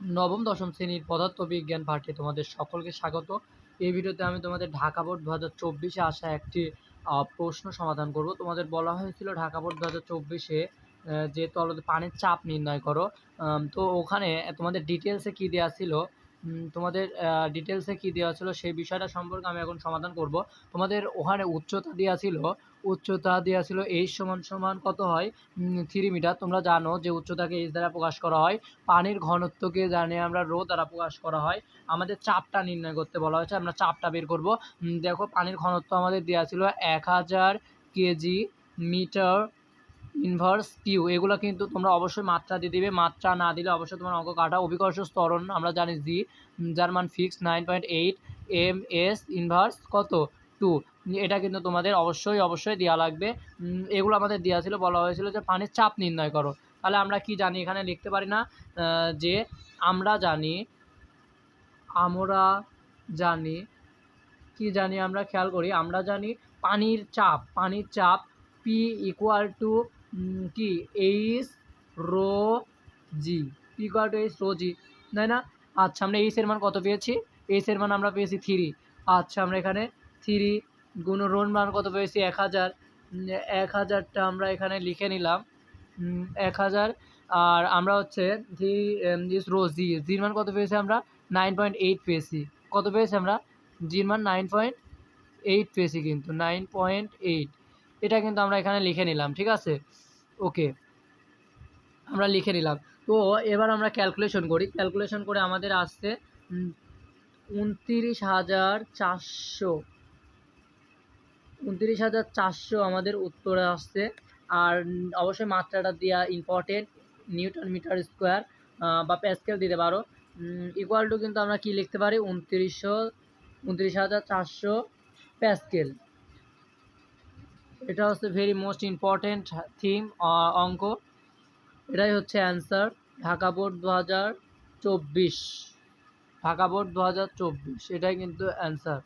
নবম, দশম শ্রেণির পদার্থবিজ্ঞান পাঠে তোমাদের সকলকে স্বাগত। এই ভিডিওতে আমি তোমাদের ঢাকা বোর্ড দু হাজার চব্বিশে আসা একটি প্রশ্ন সমাধান করব। তোমাদের বলা হয়েছিল ঢাকা বোর্ড দু হাজার চব্বিশে যে তল পানির চাপ নির্ণয় করো। তো ওখানে তোমাদের ডিটেলসে কী দেওয়া ছিল? তোমাদের ডিটেলসে কী দেওয়া ছিল সেই বিষয়টা সম্পর্কে আমি এখন সমাধান করব। তোমাদের ওখানে উচ্চতা দেওয়া ছিল, উচ্চতা দেওয়া ছিল এইচ সমান সমান কত হয়? থ্রি মিটার তোমরা জানো যে উচ্চতাকে এইচ দ্বারা প্রকাশ করা হয়। পানির ঘনত্বকে জানি আমরা রো দ্বারা প্রকাশ করা হয়। আমাদের চাপটা নির্ণয় করতে বলা হয়েছে, আমরা চাপটা বের করব। দেখো, পানির ঘনত্ব আমাদের দেওয়া ছিল এক হাজার কেজি মিটার ইনভার্স কিউ এগুলো কিন্তু তোমরা অবশ্যই মাত্রা দিয়ে দিবে। মাত্রা না দিলে অবশ্যই তোমার অঙ্ক কাটা। অভিকর্ষ স্তরণ আমরা জানি জি যার মান fix nine point eight m s inverse কত? টু এটা কিন্তু তোমাদের অবশ্যই অবশ্যই দেওয়া লাগবে। এগুলো আমাদের দেওয়া ছিল, বলা হয়েছিল যে পানির চাপ নির্ণয় করো। তাহলে আমরা কি জানি? এখানে লিখতে পারি না যে আমরা জানি আমরা জানি, কি জানি আমরা খেয়াল করি? আমরা জানি পানির চাপ পানির চাপ পি ইকুয়াল টু কি? H rho g equal to h rho g তাই না? আচ্ছা আমরা এইচ এর মান কত পেয়েছি? এইচ এর মান আমরা পেয়েছি থ্রি আচ্ছা আমরা এখানে থ্রি গুণ রোন মান কত পেয়েছি? এক হাজার। এক হাজারটা আমরা এখানে লিখে নিলাম। এক হাজার। আর আমরা হচ্ছে থ্রি ইস রো জি জির মান কত পেয়েছি আমরা? নাইন পয়েন্ট এইট পেয়েছি। কত পেয়েছি আমরা? জির মান নাইন পয়েন্ট এইট পেয়েছি কিন্তু নাইন পয়েন্ট এইট এটা কিন্তু আমরা এখানে লিখে নিলাম, ঠিক আছে? ওকে আমরা লিখে নিলাম। তো এবার আমরা ক্যালকুলেশন করি। ক্যালকুলেশন করে আমাদের আসছে উনতিরিশ হাজার চারশো। উনতিরিশ হাজার চারশো আমাদের উত্তরে আসছে। আর অবশ্যই মাত্রাটা দেওয়া ইম্পর্টেন্ট নিউটন মিটার স্কোয়ার বা প্যাসকেল দিতে পারো। ইকুয়াল টু কিন্তু আমরা কি লিখতে পারি? উনত্রিশশো, উনত্রিশ হাজার চারশো প্যাসকেল। এটা হচ্ছে ভেরি মোস্ট ইম্পর্টেন্ট থিম অঙ্ক। এটাই হচ্ছে অ্যান্সার ঢাকা বোর্ড দু হাজার চব্বিশ। ঢাকা বোর্ড দু হাজার চব্বিশ, এটাই কিন্তু অ্যান্সার